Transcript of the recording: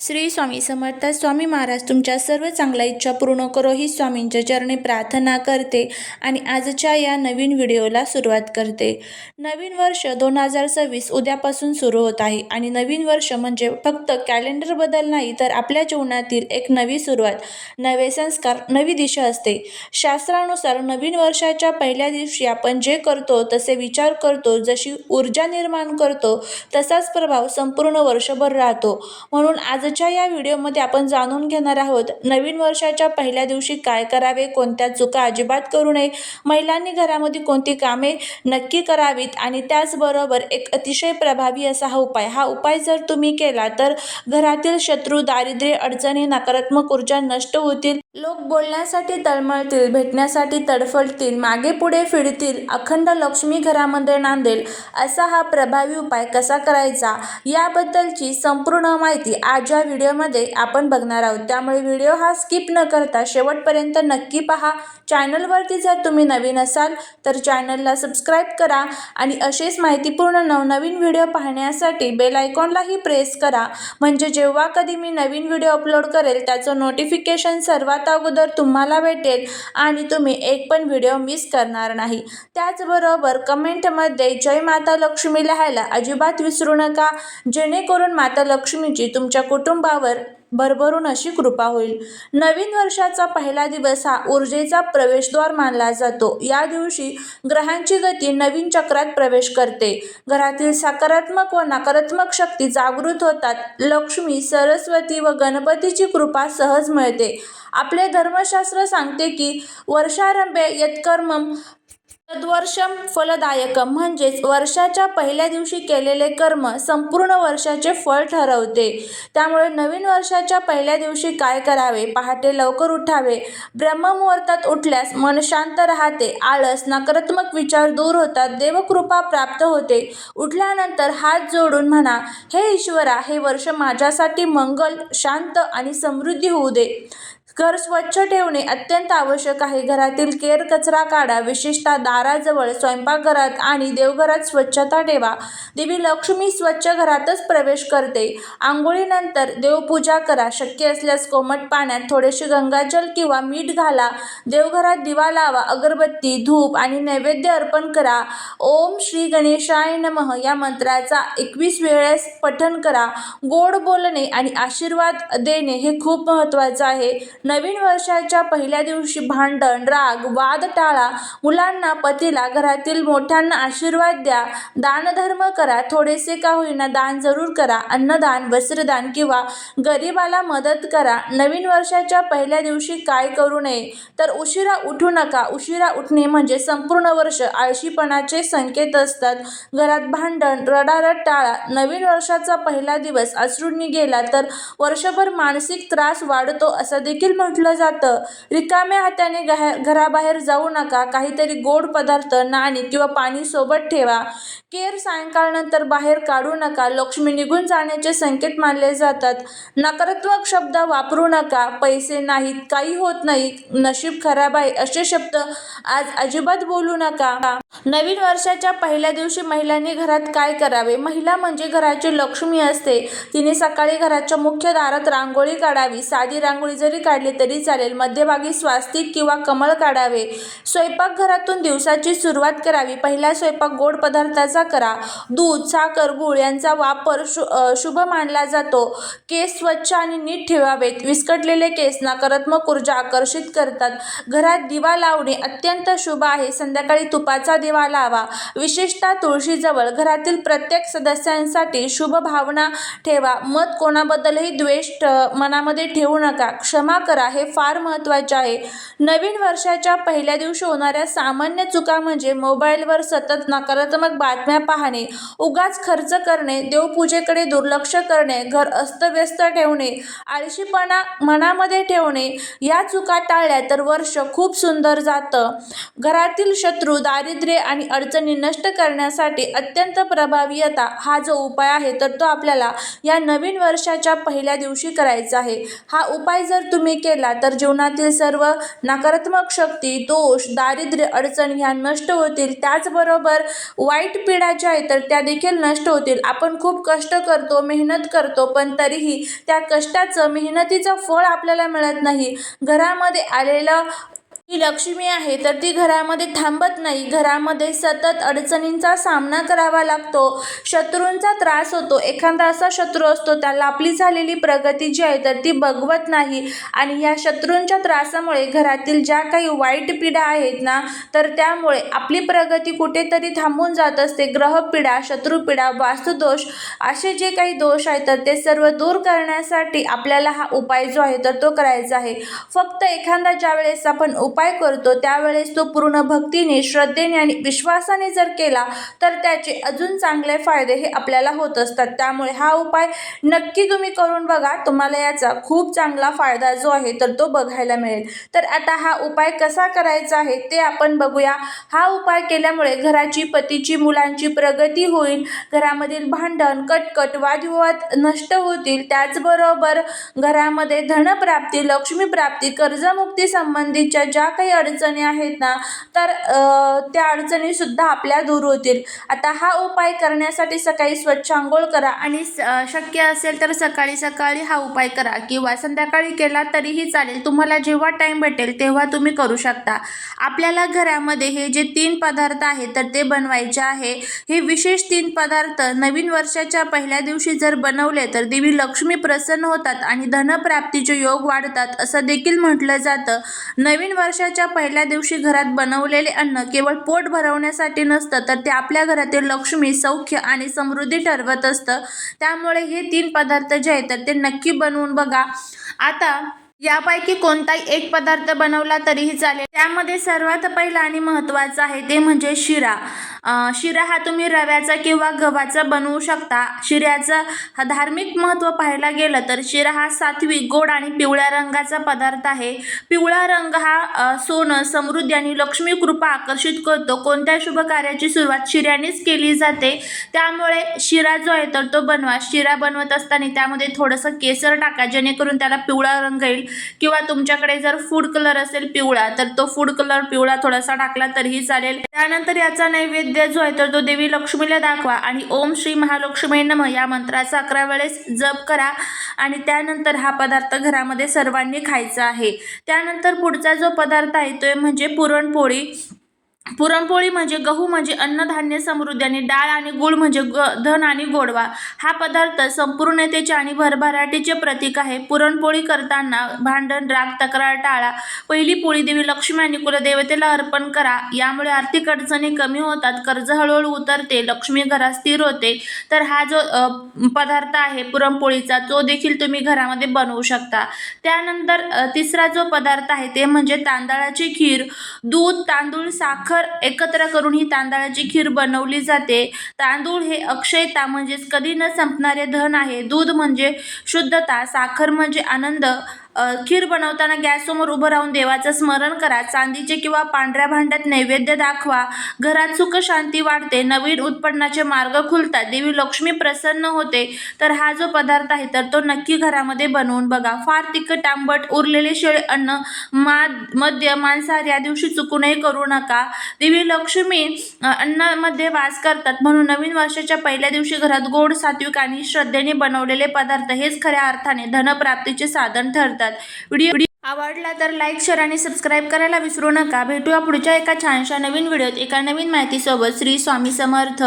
श्री स्वामी समर्थ स्वामी महाराज तुमच्या सर्व चांगल्या इच्छा पूर्ण करो ही स्वामींच्या चरणी प्रार्थना करते आणि आजच्या या नवीन व्हिडिओला सुरुवात करते. नवीन वर्ष दोन हजार सव्वीस उद्यापासून सुरू होत आहे आणि नवीन वर्ष म्हणजे फक्त कॅलेंडर बदल नाही तर आपल्या जीवनातील एक नवी सुरुवात नवे संस्कार नवी दिशा असते. शास्त्रानुसार नवीन वर्षाच्या पहिल्या दिवशी आपण जे करतो तसे विचार करतो जशी ऊर्जा निर्माण करतो तसाच प्रभाव संपूर्ण वर्षभर राहतो. म्हणून आज आजच्या या व्हिडिओमध्ये आपण जाणून घेणार आहोत नवीन वर्षाच्या पहिल्या दिवशी काय करावे कोणत्या चुका अजिबात करू नये महिलांनी घरामध्ये कोणती कामे नक्की करावीत आणि त्याचबरोबर एक अतिशय प्रभावी असा हा उपाय. हा उपाय जर तुम्ही केला तर घरातील शत्रू दारिद्र्य अडचणी नकारात्मक ऊर्जा नष्ट होतील. लोक बोलण्यासाठी तळमळतील भेटण्यासाठी तडफडतील मागे पुढे फिरतील अखंड लक्ष्मी घरामध्ये नांदेल असा हा प्रभावी उपाय कसा करायचा याबद्दलची संपूर्ण माहिती आज या व्हिडिओमध्ये आपण बघणार आहोत. त्यामुळे व्हिडिओ हा स्किप न करता शेवटपर्यंत नक्की पहा. चॅनलवरती जर तुम्ही नवीन असाल तर चॅनलला सबस्क्राईब करा आणि असेच माहितीपूर्ण नवनवीन व्हिडिओ पाहण्यासाठी बेल आयकॉनलाही प्रेस करा. म्हणजे जेव्हा कधी मी नवीन व्हिडिओ अपलोड करेल त्याचं नोटिफिकेशन सर्वात अगोदर तुम्हाला भेटेल आणि तुम्ही एक पण व्हिडिओ मिस करणार नाही. त्याचबरोबर कमेंटमध्ये जय माता लक्ष्मी लिहायला अजिबात विसरू नका. जेणेकरून माता लक्ष्मीची तुमच्या कुटुंबावर भरभरून अशी कृपा होईल. नवीन वर्षाचा पहिला दिवस हा ऊर्जेचा प्रवेशद्वार मानला जातो. या दिवशी ग्रहांची गती नवीन चक्रात प्रवेश करते. घरातील सकारात्मक व नकारात्मक शक्ती जागृत होतात. लक्ष्मी सरस्वती व गणपतीची कृपा सहज मिळते. आपले धर्मशास्त्र सांगते की वर्षारंभे यत्कर्मम तद्वर्षम फलदायकम म्हणजेच वर्षाच्या पहिल्या दिवशी केलेले कर्म संपूर्ण वर्षाचे फळ ठरवते. त्यामुळे नवीन वर्षाच्या पहिल्या दिवशी काय करावे? पहाटे लवकर उठावे. ब्रह्ममुहूर्तात उठल्यास मन शांत राहते. आळस नकारात्मक विचार दूर होतात. देवकृपा प्राप्त होते. उठल्यानंतर हात जोडून म्हणा हे ईश्वरा हे वर्ष माझ्यासाठी मंगल शांत आणि समृद्धी होऊ दे. घर स्वच्छ ठेवणे अत्यंत आवश्यक आहे. घरातील केर कचरा काढा विशेषतः दाराजवळ स्वयंपाकघरात आणि देवघरात स्वच्छता ठेवा. देवी लक्ष्मी स्वच्छ घरातच प्रवेश करते. आंघोळीनंतर देवपूजा करा. शक्य असल्यास कोमट पाण्यात थोडेसे गंगाजल किंवा मीठ घाला. देवघरात दिवा लावा. अगरबत्ती धूप आणि नैवेद्य अर्पण करा. ओम श्री गणेशाय नमः या मंत्राचा एकवीस वेळेस पठण करा. गोड बोलणे आणि आशीर्वाद देणे हे खूप महत्त्वाचं आहे. नवीन वर्षाच्या पहिल्या दिवशी भांडण राग वाद टाळा. मुलांना पतीला घरातील मोठ्यांना आशीर्वाद द्या. दानधर्म करा. थोडेसे का होईना दान जरूर करा. अन्नदान वस्त्रदान किंवा गरिबाला मदत करा. नवीन वर्षाच्या पहिल्या दिवशी काय करू नये? तर उशिरा उठू नका. उशिरा उठणे म्हणजे संपूर्ण वर्ष आळशीपणाचे संकेत असतात. घरात भांडण रडारड टाळा. नवीन वर्षाचा पहिला दिवस अश्रूंनी गेला तर वर्षभर मानसिक त्रास वाढतो असं देखील म्हटलं जातं. रिकाम्या हाताने गहा घराबाहेर जाऊ नका. काहीतरी गोड पदार्थ नाणी किंवा पाणी सोबत ठेवा. केर सायंकाळनंतर बाहेर काढू नका. लक्ष्मी निघून जाण्याचे संकेत मानले जातात. नकारात्मक शब्द वापरू नका. पैसे नाहीत काही होत नाही. नशीब खराब आहे असे शब्द आज अजिबात बोलू नका. नवीन वर्षाच्या पहिल्या दिवशी महिलांनी घरात काय करावे? महिला म्हणजे घराची लक्ष्मी असते. तिने सकाळी घराच्या मुख्य दारात रांगोळी काढावी. साधी रांगोळी जरी काढली तरी चालेल. मध्यभागी स्वास्तिक किंवा कमळ काढावे. स्वयंपाकघरातून दिवसाची सुरुवात करावी. पहिला स्वयंपाक गोड पदार्थाचा करा. दूध साखर गूळ यांचा वापर शु शुभ मानला जातो. केस स्वच्छ आणि नीट ठेवावेत. विस्कटलेले केस नकारात्मक ऊर्जा आकर्षित करतात. घरात दिवा लावणे अत्यंत शुभ आहे. संध्याकाळी तुपाचा दिवा लावा. विशेषतः तुळशीजवळ घरातील प्रत्येक सदस्यांसाठी शुभ भावना ठेवा. मत कोणाबद्दलही द्वेष मनामध्ये ठेवू नका. क्षमा करा हे फार महत्त्वाचे आहे. नवीन वर्षाच्या पहिल्या दिवशी होणाऱ्या सामान्य चुका म्हणजे मोबाईलवर सतत नकारात्मक बातम्या पाहणे उगाच खर्च करणे देवपूजेकडे दुर्लक्ष करणे घर अस्तव्यस्त ठेवणे आळशीपणा मनामध्ये ठेवणे या चुका टाळल्या तर वर्ष खूप सुंदर जातं. घरातील शत्रू दारिद्र्य आणि अडचणी नष्ट करण्यासाठी अत्यंत प्रभावीयता हा जो उपाय आहे तर तो आपल्याला या नवीन वर्षाच्या पहिल्या दिवशी करायचा आहे. हा उपाय जर तुम्ही केला तर जीवनातील सर्व नकारात्मक शक्ती दोष दारिद्र्य अडचण ह्या नष्ट होतील. त्याचबरोबर वाईट पिढा ज्या आहेत तर त्या देखील नष्ट होतील. आपण खूप कष्ट करतो मेहनत करतो पण तरीही त्या कष्टाचं मेहनतीचं फळ आपल्याला मिळत नाही. घरामध्ये आलेलं ही लक्ष्मी आहे तर ती घरामध्ये थांबत नाही. घरामध्ये सतत अडचणींचा सामना करावा लागतो. शत्रूंचा त्रास होतो. एखादा असा शत्रू असतो त्याला आपली झालेली प्रगती जी आहे तर ती बघवत नाही. आणि ह्या शत्रूंच्या त्रासामुळे घरातील ज्या काही वाईट पिढ्या आहेत ना तर त्यामुळे आपली प्रगती कुठेतरी थांबून जात असते. ग्रहपिढा शत्रुपिढा वास्तुदोष असे जे काही दोष आहेत तर ते सर्व दूर करण्यासाठी आपल्याला हा उपाय जो आहे तर तो करायचा आहे. फक्त एखादा ज्या वेळेस आपण उपाय उपाय करतो त्यावेळेस तो पूर्ण भक्तीने श्रद्धेने आणि विश्वासाने जर केला तर त्याचे अजून चांगले फायदे हे आपल्याला होत असतात. त्यामुळे हा उपाय नक्की तुम्ही करून बघा. तुम्हाला याचा खूप चांगला फायदा जो आहे तर तो बघायला मिळेल. तर आता हा उपाय कसा करायचा आहे ते आपण बघूया. हा उपाय केल्यामुळे घराची पतीची मुलांची प्रगती होईल. घरामधील भांडण कटकट वादविवाद नष्ट होतील. त्याचबरोबर घरामध्ये धनप्राप्ती लक्ष्मीप्राप्ती कर्जमुक्ती संबंधीच्या ज्या काही अडचणी आहेत ना तर त्या अडचणीसुद्धा आपल्या दूर होतील. आता हा उपाय करण्यासाठी सकाळी स्वच्छ आंघोळ करा आणि शक्य असेल तर सकाळी सकाळी हा उपाय करा किंवा संध्याकाळी केला तरीही चालेल. तुम्हाला जेव्हा टाईम भेटेल तेव्हा तुम्ही करू शकता. आपल्याला घरामध्ये हे जे तीन पदार्थ आहेत तर ते बनवायचे आहे. हे विशेष तीन पदार्थ नवीन वर्षाच्या पहिल्या दिवशी जर बनवले तर देवी लक्ष्मी प्रसन्न होतात आणि धनप्राप्तीचे योग वाढतात असं देखील म्हटलं जातं. नवीन वर्षाच्या पहिल्या दिवशी घरात बनवलेले अन्न केवळ पोट भरवण्यासाठी नसतं तर ते आपल्या घरातील लक्ष्मी सौख्य आणि समृद्धी ठरवत असतं. त्यामुळे हे तीन पदार्थ जे आहेत तर ते नक्की बनवून बघा. आता यापैकी कोणताही एक पदार्थ बनवला तरीही चालेल. त्यामध्ये सर्वात पहिला आणि महत्त्वाचा आहे ते म्हणजे शिरा. शिरा हा तुम्ही रव्याचा किंवा गव्हाचा बनवू शकता. शिऱ्याचं हा धार्मिक महत्त्व पाहायला गेलं तर शिरा हा सात्विक गोड आणि पिवळ्या रंगाचा पदार्थ आहे. पिवळा रंग हा सोनं समृद्धी आणि लक्ष्मी कृपा आकर्षित करतो. कोणत्या शुभ कार्याची सुरुवात शिऱ्यानेच केली जाते? त्यामुळे शिरा जो आहे तर तो बनवा. शिरा बनवत असताना त्यामध्ये थोडंसं केसर टाका जेणेकरून त्याला पिवळा रंग येईल. किंवा तुमच्याकडे जर फूड कलर असेल पिवळा तर तो फूड कलर पिवळा थोडासा टाकला तरीही चालेल. त्यानंतर याचा नैवेद्य जो आहे तर तो देवी लक्ष्मीला दाखवा आणि ओम श्री महालक्ष्मी नम या मंत्राचा अकरा वेळेस जप करा. आणि त्यानंतर हा पदार्थ घरामध्ये सर्वांनी खायचा आहे. त्यानंतर पुढचा जो पदार्थ आहे तो म्हणजे पुरणपोळी. पुरणपोळी म्हणजे गहू म्हणजे अन्नधान्य समृद्धी आणि डाळ आणि गुळ म्हणजे ग धन आणि गोडवा. हा पदार्थ संपूर्णतेचे आणि भरभराटीचे प्रतीक आहे. पुरणपोळी करताना भांडण राग तक्रार टाळा. पहिली पोळी देवी लक्ष्मी आणि कुलदेवतेला अर्पण करा. यामुळे आर्थिक अडचणी कमी होतात. कर्ज हळूहळू उतरते. लक्ष्मी घरात स्थिर होते. तर हा जो पदार्थ आहे पुरणपोळीचा तो देखील तुम्ही घरामध्ये बनवू शकता. त्यानंतर तिसरा जो पदार्थ आहे ते म्हणजे तांदळाची खीर. दूध तांदूळ साखर एकत्र करून ही तांदळाची खीर बनवली जाते. तांदूळ हे अक्षयता म्हणजेच कधी न संपणारे धन आहे. दूध म्हणजे शुद्धता साखर म्हणजे आनंद खीर बनवताना गॅससमोर उभं राहून देवाचं स्मरण करा. चांदीचे किंवा पांढऱ्या भांड्यात नैवेद्य दाखवा. घरात सुख शांती वाढते. नवीन उत्पन्नाचे मार्ग खुलतात. देवी लक्ष्मी प्रसन्न होते. तर हा जो पदार्थ आहे तर तो नक्की घरामध्ये बनवून बघा. फार तिखट आंबट उरलेले शेळे अन्न मा मद्य मांसाहार या दिवशी चुकूनही करू नका. देवी लक्ष्मी अन्नामध्ये वास करतात. म्हणून नवीन वर्षाच्या पहिल्या दिवशी घरात गोड सात्विक आणि श्रद्धेने बनवलेले पदार्थ हेच खऱ्या अर्थाने धनप्राप्तीचे साधन ठरते. म्हणतात. व्हिडिओ आवडला तर लाईक शेअर आणि सबस्क्राईब करायला विसरू नका. भेटूया पुढच्या एका छानशा नवीन व्हिडिओत. एका नवीन माहितीसोबत श्री स्वामी समर्थ.